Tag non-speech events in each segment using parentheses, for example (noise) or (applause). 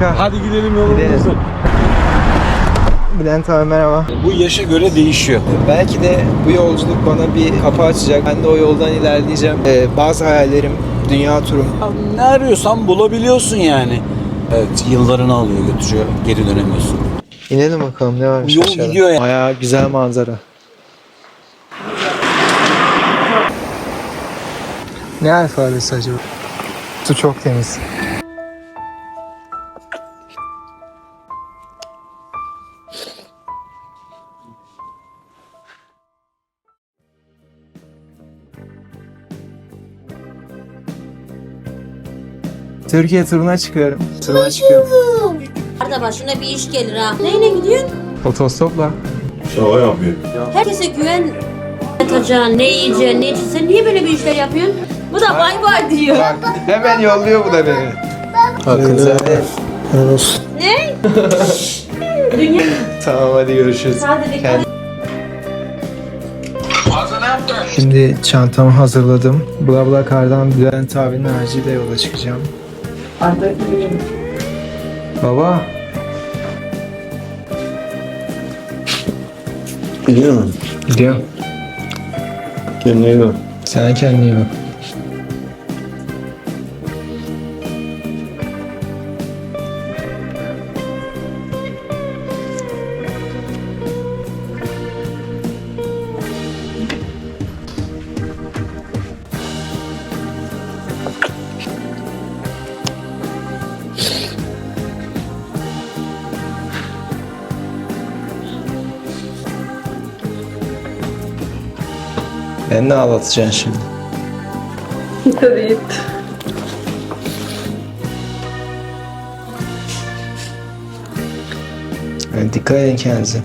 Hadi gidelim yolumuza. Bülent abi merhaba. Bu yaşa göre değişiyor. Belki de bu yolculuk bana bir kapı açacak. Ben de o yoldan ilerleyeceğim. Ee, bazı hayallerim, dünya turum. Ne arıyorsan bulabiliyorsun yani. Evet yıllarını alıyor götürüyor. Geri dönemiyorsun. İnelim bakalım ne varmış Yol aşağıda. gidiyor ya. Bayağı güzel manzara. Ne alfabesi acaba? Su çok temiz. Türkiye turuna çıkıyorum. Turuna çıkıyorum. Arada başına bir iş gelir ha. Neyle gidiyorsun? Otostopla. Şaka yapıyor. Herkese güven yatacaksın, ne yiyeceksin, ne içeceksin. Sen niye böyle bir işler yapıyorsun? Bu da bay bay diyor. Bak hemen yolluyor bu da beni. Akılzade. Ne? Dünya Tamam hadi görüşürüz. sadece Kend- Şimdi çantamı hazırladım. BlaBlaCar'dan Bülent abinin aracıyla yola çıkacağım. Baba, Biliyor musun? gidiyorum. Kendine iyi bak. Sen kendine iyi bak. Ben ne ağlatacaksın şimdi? Yani dikkat edin kendinize.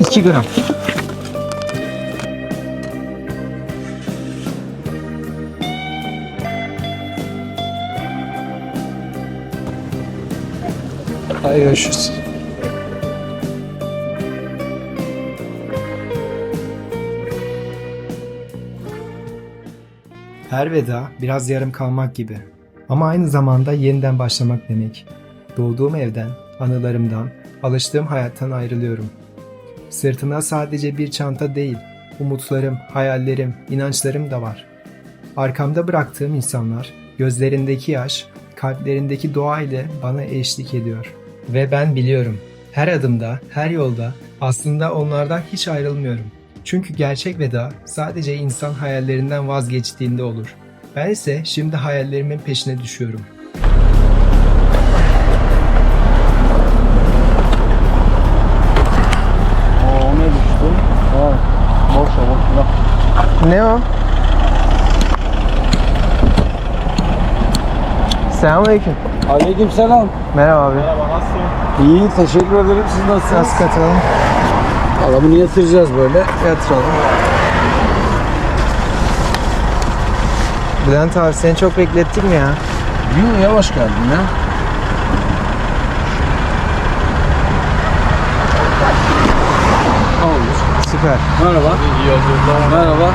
İki gram. Hadi görüşürüz. Her veda biraz yarım kalmak gibi. Ama aynı zamanda yeniden başlamak demek. Doğduğum evden, anılarımdan, alıştığım hayattan ayrılıyorum. Sırtımda sadece bir çanta değil, umutlarım, hayallerim, inançlarım da var. Arkamda bıraktığım insanlar, gözlerindeki yaş, kalplerindeki dua ile bana eşlik ediyor. Ve ben biliyorum, her adımda, her yolda aslında onlardan hiç ayrılmıyorum. Çünkü gerçek veda sadece insan hayallerinden vazgeçtiğinde olur. Ben ise şimdi hayallerimin peşine düşüyorum. Aa boşa boşa. Ne o? Selamünaleyküm. Aleyküm selam. Merhaba abi. İyi teşekkür ederim. Siz nasılsınız? Nasıl katılalım? Adamı niye yatıracağız böyle? Yatıralım. Bülent abi seni çok beklettik mi ya? Yok yavaş geldin ya. Olur. Süper. Merhaba. İyi yolculuklar. Merhaba.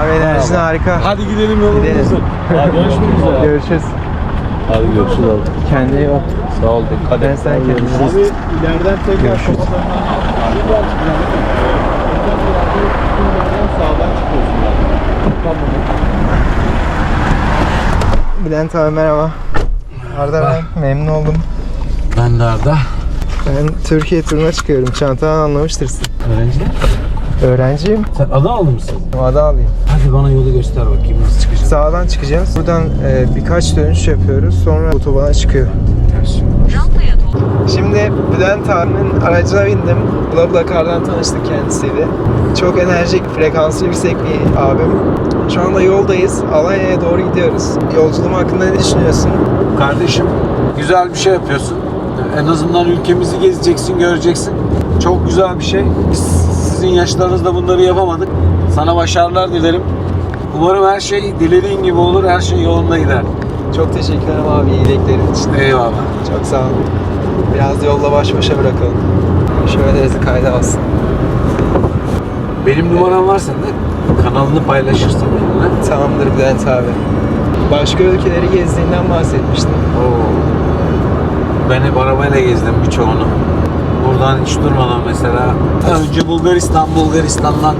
Abi enerjin harika. Hadi gidelim yolumuza. Gidelim. Hadi görüşmek üzere. Görüşürüz. Hadi görüşürüz abi. Kendine iyi bak. Sağ ol. Dikkat Ben sen kendine bak. ileriden tekrar Görüşürüz. sağdan çıkıyorsun. Bülent abi merhaba. Arda ben memnun oldum. Ben de Arda. Ben Türkiye turuna çıkıyorum. Çantadan anlamıştırsın. Öğrenciler. Öğrenciyim. Sen Adanalı mısın? Ada alayım. Hadi bana yolu göster bakayım nasıl çıkacağız. Sağdan çıkacağız. Buradan e, birkaç dönüş yapıyoruz. Sonra otobana çıkıyor. Ters. Şimdi Bülent abinin aracına bindim. BlaBlaCar'dan tanıştık kendisiyle. Çok enerjik, frekanslı yüksek bir abim. Şu anda yoldayız. Alanya'ya doğru gidiyoruz. Yolculuğum hakkında ne düşünüyorsun? Kardeşim güzel bir şey yapıyorsun. En azından ülkemizi gezeceksin, göreceksin. Çok güzel bir şey. Biz sizin yaşlarınızda bunları yapamadık. Sana başarılar dilerim. Umarım her şey dilediğin gibi olur, her şey yolunda gider. Çok teşekkür ederim abi iyiliklerin için. Eyvallah. Çok sağ ol. Biraz da yolla baş başa bırakalım. Şöyle de kayda alsın. Benim numaram var sende. Kanalını paylaşırsın benimle. Tamamdır Bülent abi. Başka ülkeleri gezdiğinden bahsetmiştin. Oo. Ben hep arabayla gezdim birçoğunu. Buradan hiç durmadan mesela. Önce Bulgaristan, Bulgaristan'dan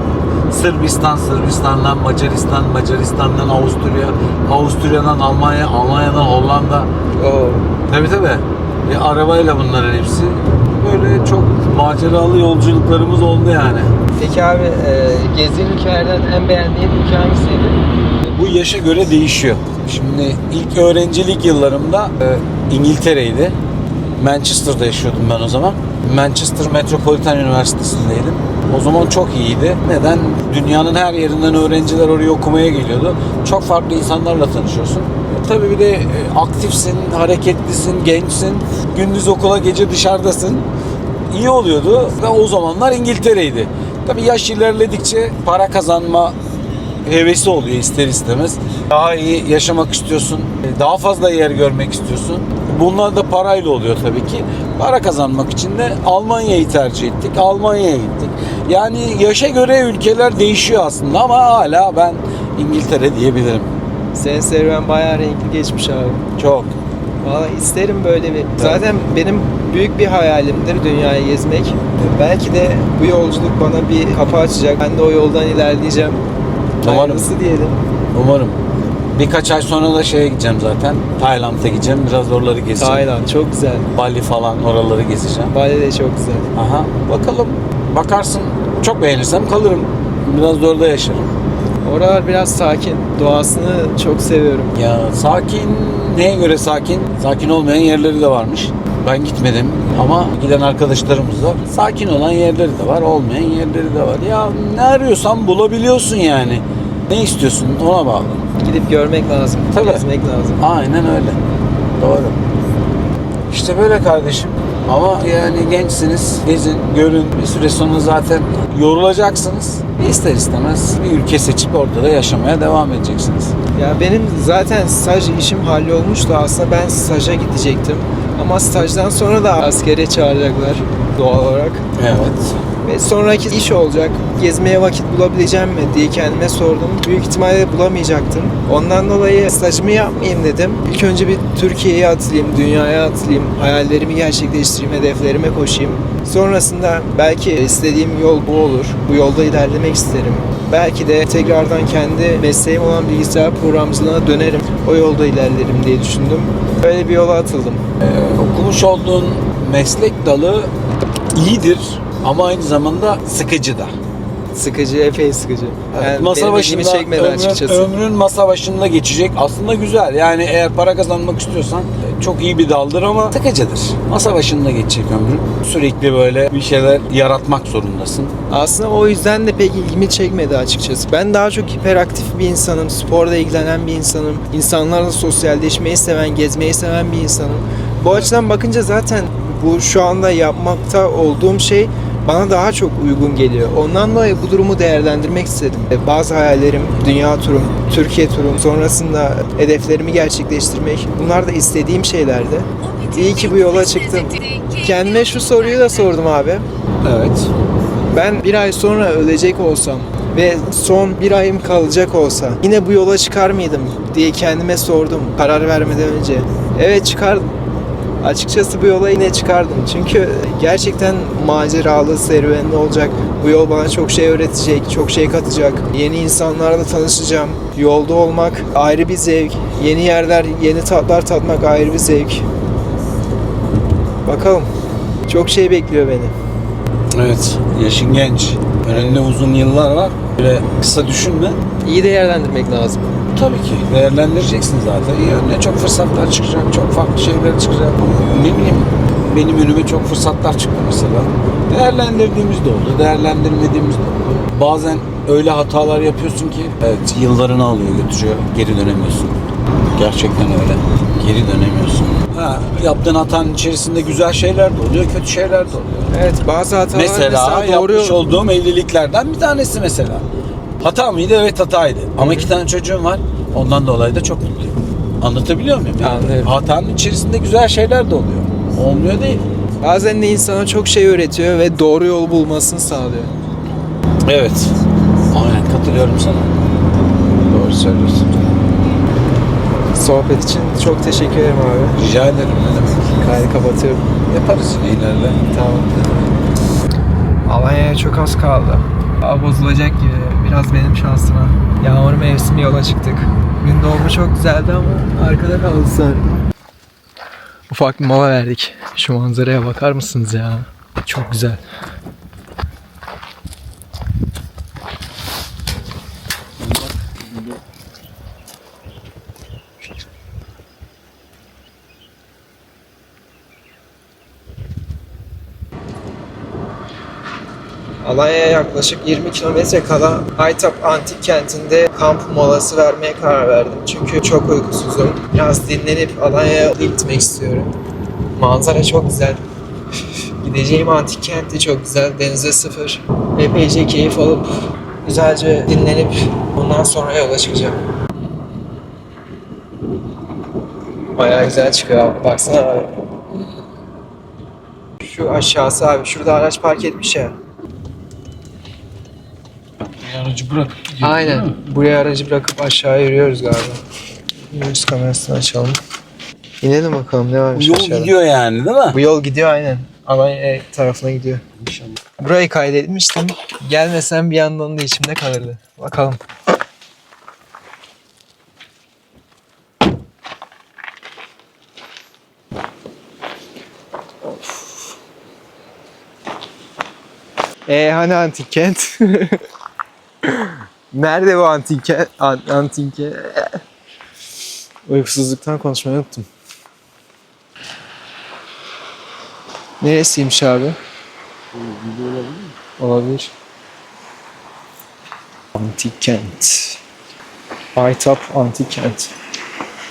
Sırbistan, Sırbistan'dan Macaristan, Macaristan'dan Avusturya, Avusturya'dan Almanya, Almanya'dan Hollanda. Oo. Tabii tabii. E, arabayla bunların hepsi. Böyle çok maceralı yolculuklarımız oldu yani. Peki abi e, gezdiğin ülkelerden en beğendiğin ülke hangisiydi? Bu yaşa göre değişiyor. Şimdi ilk öğrencilik yıllarımda e, İngiltere'ydi. Manchester'da yaşıyordum ben o zaman. Manchester Metropolitan Üniversitesi'ndeydim. O zaman çok iyiydi. Neden? Dünyanın her yerinden öğrenciler oraya okumaya geliyordu. Çok farklı insanlarla tanışıyorsun. E, tabii bir de e, aktifsin, hareketlisin, gençsin. Gündüz okula, gece dışarıdasın. İyi oluyordu ve o zamanlar İngiltere'ydi. Tabii yaş ilerledikçe para kazanma hevesi oluyor ister istemez. Daha iyi yaşamak istiyorsun. Daha fazla yer görmek istiyorsun. Bunlar da parayla oluyor tabii ki. Para kazanmak için de Almanya'yı tercih ettik. Almanya'ya gittik. Yani yaşa göre ülkeler değişiyor aslında ama hala ben İngiltere diyebilirim. Senin serüven bayağı renkli geçmiş abi. Çok. Valla isterim böyle bir. Zaten benim büyük bir hayalimdir dünyayı gezmek. Belki de bu yolculuk bana bir kapı açacak. Ben de o yoldan ilerleyeceğim. Umarım. Hayırlısı diyelim. Umarım. Birkaç ay sonra da şeye gideceğim zaten. Tayland'a gideceğim. Biraz oraları gezeceğim. Tayland çok güzel. Bali falan oraları gezeceğim. Bali de çok güzel. Aha bakalım. Bakarsın çok beğenirsem kalırım. Biraz da orada yaşarım. Oralar biraz sakin. Doğasını çok seviyorum. Ya sakin neye göre sakin? Sakin olmayan yerleri de varmış. Ben gitmedim ama giden arkadaşlarımız var. Sakin olan yerleri de var, olmayan yerleri de var. Ya ne arıyorsan bulabiliyorsun yani. Ne istiyorsun ona bağlı. Gidip görmek lazım. Tabii. Gezmek lazım. Aynen öyle. Doğru. İşte böyle kardeşim. Ama yani gençsiniz, gezin, görün. Bir süre sonra zaten yorulacaksınız. İster istemez bir ülke seçip orada da yaşamaya devam edeceksiniz. Ya benim zaten staj işim hallolmuştu. Aslında ben staja gidecektim. Ama stajdan sonra da askere çağıracaklar doğal olarak. Evet. Ve sonraki iş olacak. Gezmeye vakit bulabileceğim mi diye kendime sordum. Büyük ihtimalle bulamayacaktım. Ondan dolayı stajımı yapmayayım dedim. İlk önce bir Türkiye'ye atılayım, dünyaya atılayım, hayallerimi gerçekleştireyim, hedeflerime koşayım. Sonrasında belki istediğim yol bu olur. Bu yolda ilerlemek isterim. Belki de tekrardan kendi mesleğim olan bilgisayar programcılığına dönerim. O yolda ilerlerim diye düşündüm. Böyle bir yola atıldım. Ee, okumuş olduğun meslek dalı iyidir ama aynı zamanda sıkıcı da. Sıkıcı, epey sıkıcı. Yani masa başında çekmedi ömrün, açıkçası. ömrün masa başında geçecek. Aslında güzel. Yani eğer para kazanmak istiyorsan çok iyi bir daldır ama sıkıcıdır. Masa başında geçecek ömrün. Sürekli böyle bir şeyler yaratmak zorundasın. Aslında o yüzden de pek ilgimi çekmedi açıkçası. Ben daha çok hiperaktif bir insanım, sporla ilgilenen bir insanım, insanlarla sosyalleşmeyi seven, gezmeyi seven bir insanım. Bu açıdan bakınca zaten bu şu anda yapmakta olduğum şey bana daha çok uygun geliyor. Ondan dolayı bu durumu değerlendirmek istedim. E, Bazı hayallerim, dünya turum, Türkiye turum, sonrasında hedeflerimi gerçekleştirmek. Bunlar da istediğim şeylerdi. İyi ki bu yola çıktım. Kendime şu soruyu da sordum abi. Evet. Ben bir ay sonra ölecek olsam ve son bir ayım kalacak olsa yine bu yola çıkar mıydım diye kendime sordum karar vermeden önce. Evet çıkardım. Açıkçası bu yola yine çıkardım. Çünkü gerçekten maceralı, serüvenli olacak. Bu yol bana çok şey öğretecek, çok şey katacak. Yeni insanlarla tanışacağım. Yolda olmak ayrı bir zevk. Yeni yerler, yeni tatlar tatmak ayrı bir zevk. Bakalım. Çok şey bekliyor beni. Evet. Yaşın genç. Önünde uzun yıllar var. Böyle kısa düşünme. İyi değerlendirmek lazım. Tabii ki. Değerlendireceksin zaten. İyi önüne çok fırsatlar çıkacak. Çok farklı şeyler çıkacak. Ne bileyim benim önüme çok fırsatlar çıktı mesela. Değerlendirdiğimiz de oldu. Değerlendirmediğimiz de oldu. Bazen öyle hatalar yapıyorsun ki evet yıllarını alıyor götürüyor. Geri dönemiyorsun. Gerçekten öyle. Geri dönemiyorsun. Ha, yaptığın hatanın içerisinde güzel şeyler de oluyor, kötü şeyler de oluyor. Evet bazı hatalar Mesela, mesela, doğru yapmış olduğum evliliklerden bir tanesi mesela. Hata mıydı? Evet hataydı. Ama iki tane çocuğum var. Ondan dolayı da çok mutluyum. Anlatabiliyor muyum? Yani Anlıyorum. Hatanın içerisinde güzel şeyler de oluyor. Olmuyor değil. Bazen de insana çok şey öğretiyor ve doğru yol bulmasını sağlıyor. Evet. Aynen katılıyorum sana. Doğru söylüyorsun. Sohbet için çok teşekkür ederim abi. Rica ederim ne demek. Kaydı kapatıyorum. Yaparız yine ileride. Tamam. Alanya'ya çok az kaldı. Hava bozulacak gibi. Biraz benim şansıma. Yağmur mevsimi yola çıktık. Gün doğumu çok güzeldi ama arkada kaldı sonra. Ufak bir mola verdik. Şu manzaraya bakar mısınız ya? Çok güzel. Alanya'ya yaklaşık 20 kilometre kala Aytap Antik Kenti'nde kamp molası vermeye karar verdim. Çünkü çok uykusuzum. Biraz dinlenip Alanya'ya gitmek istiyorum. Manzara çok güzel. (laughs) Gideceğim antik kent de çok güzel. Denize sıfır. Epeyce keyif alıp güzelce dinlenip ondan sonra yola çıkacağım. Bayağı güzel çıkıyor abi. Baksana abi. Şu aşağısı abi. Şurada araç park etmiş ya. Aracı bırak. Aynen. Buraya aracı bırakıp aşağı yürüyoruz galiba. Yüz kamerasını açalım. İnelim bakalım ne Bu varmış yol aşağıda. gidiyor yani değil mi? Bu yol gidiyor aynen. Alanya tarafına gidiyor. Burayı kaydetmiştim. Gelmesem bir yandan da içimde kalırdı. Bakalım. Ee hani antik kent? (laughs) Nerede bu antik kent? An- antik kent? Uykusuzluktan konuşmayı unuttum. Neresiymiş abi? Olabilir. Antik kent. Aytap antik kent.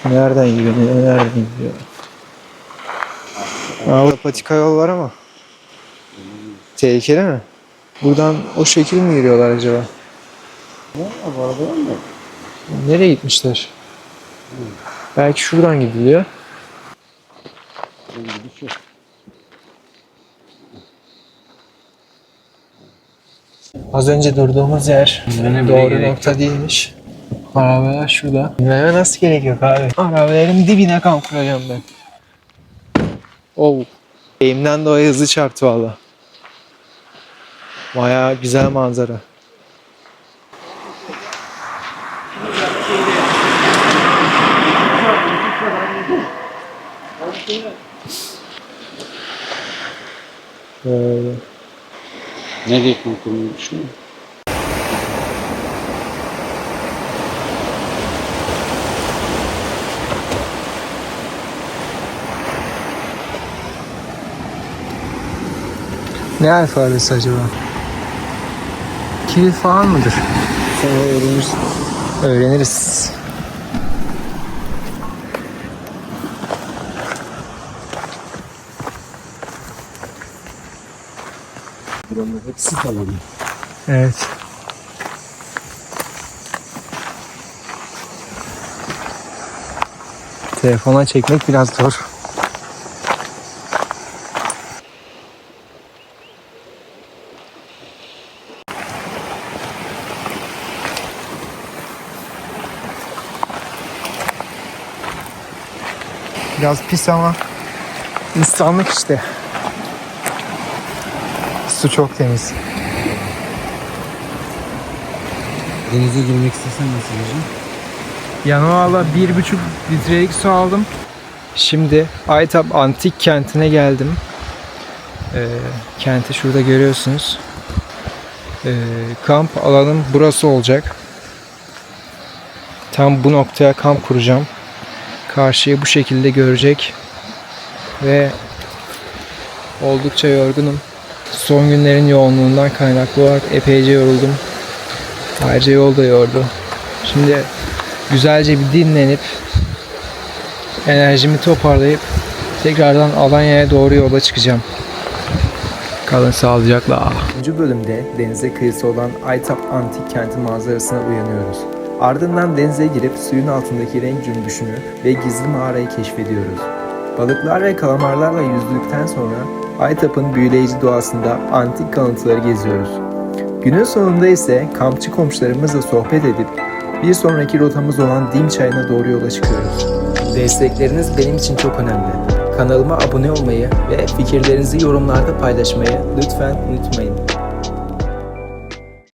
Nereden gidiyor? Nereden gidiyor? Aa, burada patika yol var ama. Tehlikeli mi? Buradan o şekil mi giriyorlar acaba? Nereye gitmişler? Belki şuradan gidiliyor. Az önce durduğumuz yer Önemli doğru nokta değilmiş. Arabalar şurada. Bilmeme nasıl gerek yok abi. Arabaların dibine kamp kuracağım ben. Oh. Eğimden dolayı hızlı çarptı valla. Baya güzel manzara. Böyle. Nereye konkurunu düşünüyorsun? Ne alfabesi acaba? Kiril falan mıdır? Sonra öğrenirsin. Öğreniriz. Buranın hepsi falan. Evet. Telefona çekmek biraz zor. Biraz pis ama insanlık işte. Su çok temiz. Denize girmek istesen nasıl gireceksin? Yanıma valla bir buçuk litrelik su aldım. Şimdi Aytap Antik Kenti'ne geldim. Ee, kenti şurada görüyorsunuz. Ee, kamp alanım burası olacak. Tam bu noktaya kamp kuracağım. Karşıyı bu şekilde görecek. Ve oldukça yorgunum. Son günlerin yoğunluğundan kaynaklı olarak epeyce yoruldum. Ayrıca yol da yordu. Şimdi güzelce bir dinlenip enerjimi toparlayıp tekrardan Alanya'ya doğru yola çıkacağım. Kalın sağlıcakla. Üçüncü bölümde denize kıyısı olan Aytap Antik Kenti manzarasına uyanıyoruz. Ardından denize girip suyun altındaki renk cümbüşünü ve gizli mağarayı keşfediyoruz. Balıklar ve kalamarlarla yüzdükten sonra Aytap'ın büyüleyici doğasında antik kalıntıları geziyoruz. Günün sonunda ise kampçı komşularımızla sohbet edip bir sonraki rotamız olan Dim Çayı'na doğru yola çıkıyoruz. Destekleriniz benim için çok önemli. Kanalıma abone olmayı ve fikirlerinizi yorumlarda paylaşmayı lütfen unutmayın.